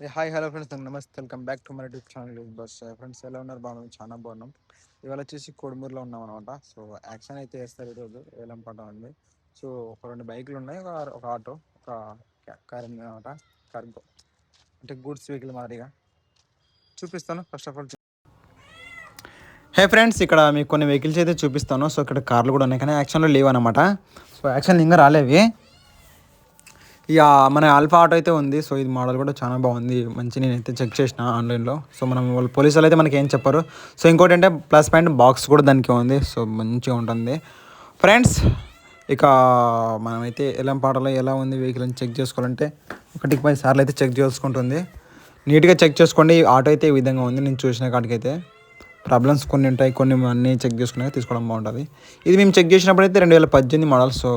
Hi hello friends నమస్తే welcome back to my YouTube channel bus friends ఎలా ఉన్నారు? బాగున్నాం. చాలా బాగున్నాం. ఇవాళ వచ్చేసి కొడుమూరులో ఉన్నాం అనమాట సో యాక్షన్ అయితే వేస్తారు ఈరోజు. వేలం ఉంది. సో ఒక రెండు బైకులు ఉన్నాయి. ఒక ఆటో ఒక కార్ ఉంది అనమాట కార్గో. అంటే గూడ్స్ వెహికల్ మాదిరిగా. చూపిస్తాను. First of all hey friends ఇక్కడ మీకు కొన్ని వెహికల్స్ అయితే చూపిస్తాను. సో ఇక్కడ కార్లు కూడా ఉన్నాయి. కానీ యాక్షన్లో లేవు అనమాట సో యాక్షన్ ఇంకా రాలేవి. ఇక మన ఆల్ఫా ఆటో అయితే ఉంది. సో ఇది మోడల్ కూడా చాలా బాగుంది. మంచి నేనైతే చెక్ చేసిన ఆన్లైన్లో సో మనం వాళ్ళు పోలీసు అయితే మనకి ఏం చెప్పారు. సో ఇంకోటి అంటే ప్లస్ పాయింట్ బాక్స్ కూడా దానికి ఉంది. సో మంచిగా ఉంటుంది. ఫ్రెండ్స్ ఇక మనమైతే ఎలా పాటలో ఎలా ఉంది వెహికల్ అని చెక్ చేసుకోవాలంటే ఒకటికి పది సార్లు అయితే చెక్ చేసుకుంటుంది. నీట్గా చెక్ చేసుకోండి. ఆటో అయితే ఈ విధంగా ఉంది. నేను చూసిన కాడికైతే. ప్రాబ్లమ్స్ కొన్ని ఉంటాయి. కొన్ని అన్నీ చెక్ చేసుకున్నాక తీసుకోవడం బాగుంటుంది. ఇది మేము చెక్ చేసినప్పుడు అయితే రెండు వేల పద్దెనిమిది మోడల్ సో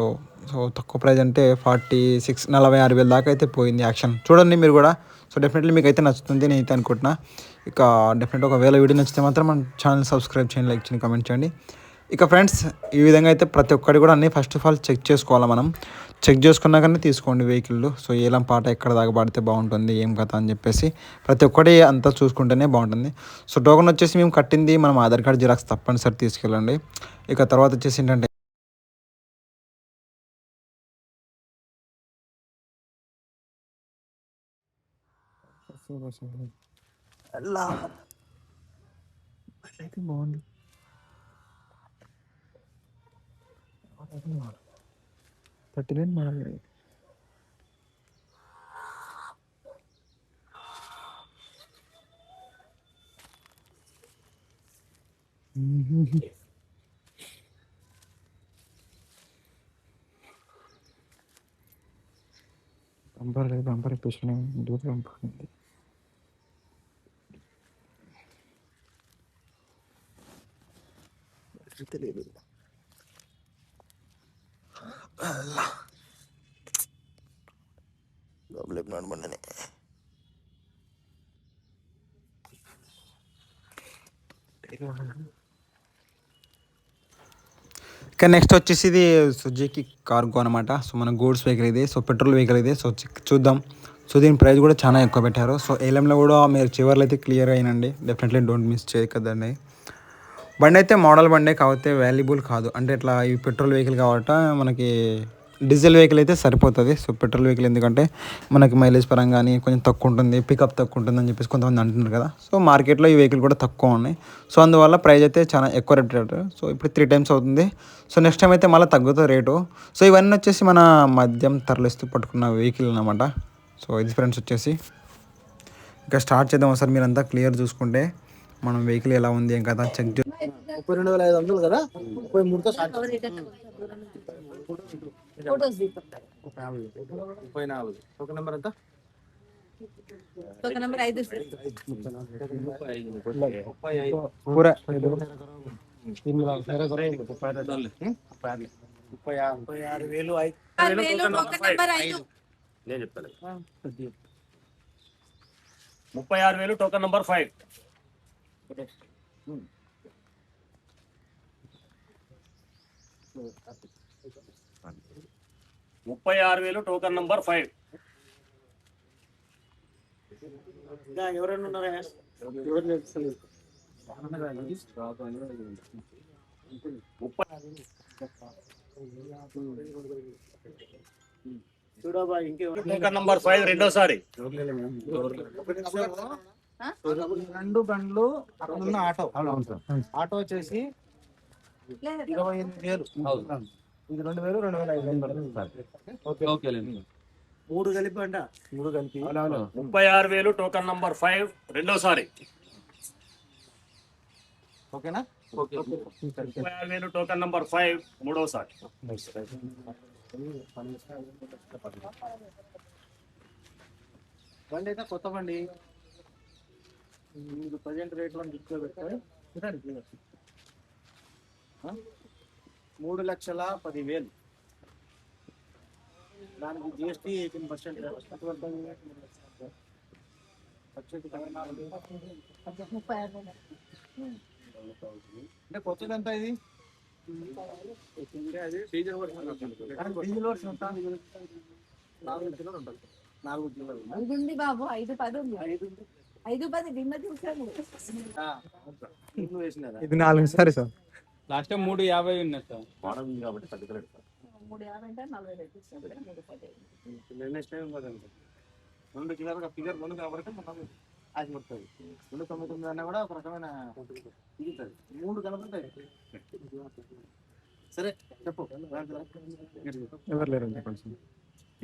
సో తక్కువ ప్రైస్ అంటే ఫార్టీ సిక్స్ నలభై ఆరు వేల దాకా అయితే పోయింది యాక్షన్. చూడండి మీరు కూడా. సో డెఫినెట్లీ మీకు అయితే నచ్చుతుంది నేను అయితే అనుకుంటున్నా. ఇక డెఫినెట్ ఒకవేళ వీడియో నచ్చితే మాత్రం మన ఛానల్ సబ్స్క్రైబ్ చేయండి లైక్ చేయండి కామెంట్ చేయండి. ఇక ఫ్రెండ్స్ ఈ విధంగా అయితే ప్రతి ఒక్కటి కూడా అన్ని ఫస్ట్ ఆఫ్ ఆల్ చెక్ చేసుకోవాలి మనం? చెక్ చేసుకున్నాకనే తీసుకోండి వెహికల్. సో ఏలం పాట ఎక్కడ దాకా పడితే బాగుంటుంది ఏం కథ అని చెప్పేసి ప్రతి ఒక్కటి అంతా చూసుకుంటేనే బాగుంటుంది. సో టోకెన్ వచ్చేసి మేము కట్టింది మనం ఆధార్ కార్డ్ జిరాక్స్ తప్పనిసరి తీసుకెళ్ళండి. ఇక తర్వాత వచ్చేసి ఏంటంటే అలా అయితే బాగుంది థర్టీ నైన్ మోడల్ బంపర్ లేదు బంపర్ ఇప్పించిన డూప్ బంపర్ తెలియదు డబ్బులు నడమండి నెక్స్ట్ వచ్చేసి ఇది సుజుకి కార్గో అనమాట సో మన గూడ్స్ వెహికల్ ఇది సో పెట్రోల్ వెహికల్ ఇది. సో చూద్దాం. సో దీని ప్రైస్ కూడా చాలా ఎక్కువ పెట్టారు. సో ఏలంలో కూడా మీరు చివరిలో అయితే క్లియర్ అయినండి. డెఫినెట్లీ డోంట్ మిస్ చేయకదండి బండి అయితే మోడల్ బండే కాకపోతే వాల్యుబుల్ కాదు. అంటే ఇట్లా ఈ పెట్రోల్ వెహికల్ కాబట్టి మనకి డీజిల్ వెహికల్ అయితే సరిపోతుంది. సో పెట్రోల్ వెహికల్ ఎందుకంటే మనకి మైలేజ్ పరంగా కానీ కొంచెం తక్కువ ఉంటుంది పికప్ తక్కువ ఉంటుంది అని చెప్పేసి కొంతమంది అంటున్నారు కదా. సో మార్కెట్లో ఈ వెహికల్ కూడా తక్కువ ఉన్నాయి. సో అందువల్ల ప్రైస్ అయితే చాలా ఎక్కువ రేట్ సో ఇప్పుడు త్రీ టైమ్స్ అవుతుంది. సో నెక్స్ట్ టైం అయితే మళ్ళీ తగ్గుతుంది రేటు. సో ఇవన్నీ వచ్చేసి మన మద్యం తరలిస్తూ పట్టుకున్న వెహికల్ అనమాట సో ఇది ఫ్రెండ్స్ వచ్చేసి. ఇంకా స్టార్ట్ చేద్దాం ఒకసారి మీరంతా క్లియర్ చూసుకుంటే. మనం వెహికల్ ఎలా ఉంది ఏం కదా చెక్ చే ముప్పై రెండు వేల ఐదు వందలు కదా? ముప్పై మూడుతో ముప్పై నాలుగు. ఒక నెంబర్ ఎంత? ముప్పై ఆరు వేలు నేను చెప్తాను. ముప్పై ఆరు వేలు టోకెన్ నంబర్ ఫైవ్ ముప్పై ఆరు వేలు టోకెన్ నంబర్ ఫైవ్ ఇంకా ఎవరైనా ఉన్నారా? చూడబా టోకెన్ నంబర్ ఫైవ్ రెండోసారి. రెండు బండ్లు అక్కడ ఉన్న ఆటో. ఆటో వచ్చేసి ఇరవై ఎనిమిది వేలు. ఇది రెండు వేలు రెండు వేల ఐదు వందలు. ఓకే. మూడు కలిపి అంట. మూడు కలిపి. ముప్పై ఆరు వేలు టోకెన్ నంబర్ ఫైవ్ రెండోసారి. ఓకేనా? ముప్పై ఆరు వేలు టోకెన్ నంబర్ ఫైవ్ మూడోసారి. బండి అయితే కొత్త బండి. పెట్టారు చూడండి ఆ? మూడు లక్షల పదివేలు. దానికి జిఎస్టీ ఎయిటీన్ పర్సెంట్ అంటే కొత్తది ఎంత ఇది? డీజిల్ వర్షన్ ఎంత నాలుగు కిలోలు ఉంటుంది. నాలుగు ఉంది బాబు ఐదు పది ఉంది. ఐదు ఇది నాలుగు సరే సార్. లాస్ట్ టైం మూడు యాభై ఉన్నాయి సార్. మూడు యాభై అంటే నలభై నెక్స్ట్ టైం కదండి. రెండు కిలోల ఫిగర్ రెండు కాబట్టి మనం ఆశ పడుతుంది. రెండు తొమ్మిది తొమ్మిది అన్నా కూడా ఒక రకమైన దిగుతుంది మూడు కనపడతాయి. సరే చెప్పు. ఎవరు లేరు ఇంకా కొంచెం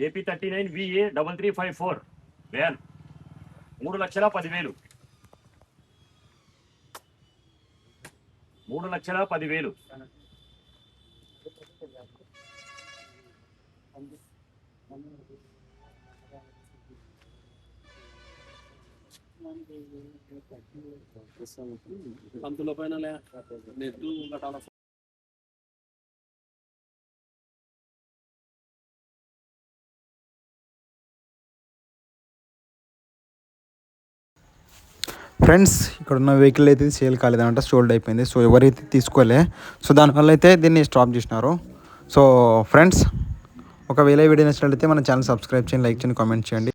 AP thirty nine VA double three five four. Van మూడు లక్షల పదివేలు. మూడు లక్షల పదివేలు. పంతుల పైన నెట్టు ఫ్రెండ్స్ ఇక్కడ ఉన్న వెహికల్ అయితే సేల్ కాలేదన్నమాట సోల్డ్ అయిపోయింది. సో ఎవరైతే తీసుకోలే సో దానివల్ల అయితే దీన్ని స్టాప్ చేసినారు. సో ఫ్రెండ్స్ ఒకవేళ వీడియో నచ్చినట్లయితే మన ఛానల్ సబ్స్క్రైబ్ చేయండి లైక్ చేయండి కామెంట్ చేయండి.